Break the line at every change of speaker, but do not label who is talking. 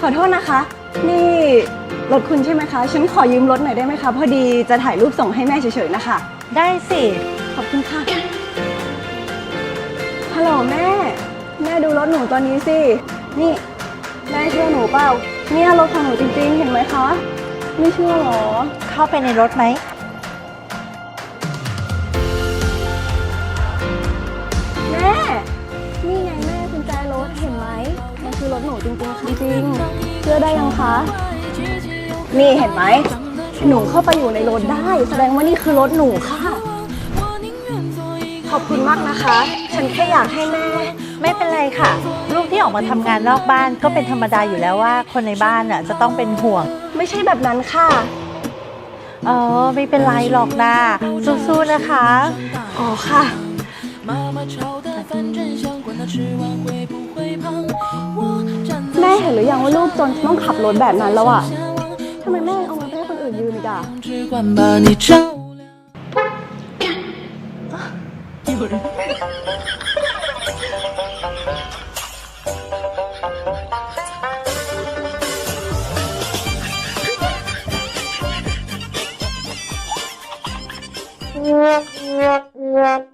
ขอโทษนะคะ นี่รถคุณใช่ไหมคะ ฉันขอยืมรถหน่อยได้ไหมคะ พอดีจะถ่ายรูปส่งให้แม่เฉยๆนะคะ
ได้สิ
ขอบคุณค่ะ ฮัลโหลแม่ แม่ดูรถหนูตอนนี้สิ นี่ แม่เชื่อหนูเปล่า เนี่ยรถของหนูจริงๆ เห็นไหมคะ ไม่เชื่อหรอ
เข้าไปในรถไหม
คือรถหนูจริงๆค่ะจริงๆเชื่อได้ยังคะ นี่เห็นไหม หนูเข้าไปอยู่ในรถได้ แสดงว่านี่คือรถหนูค่ะ ขอบคุณมากนะคะ ฉันแค่อยากให้แม่
ไม่เป็นไรค่ะ ลูกที่ออกมาทำงานนอกบ้านก็เป็นธรรมดาอยู่แล้วว่า คนในบ้านน่ะจะต้องเป็นห่วง
ไม่ใช่แบบนั้นค่ะ
เออไม่เป็นไรหรอกนะสู้ๆนะคะ
อ๋อค่ะ
妈妈炒的饭真香，管他吃完会不会胖。
ห็นหรือยังว่าลูกจนต้องขับรถแบบนั้นแล้วอะทำไมแม่เอาเงินไปให้คนอื่นยืมอีกอะ
เ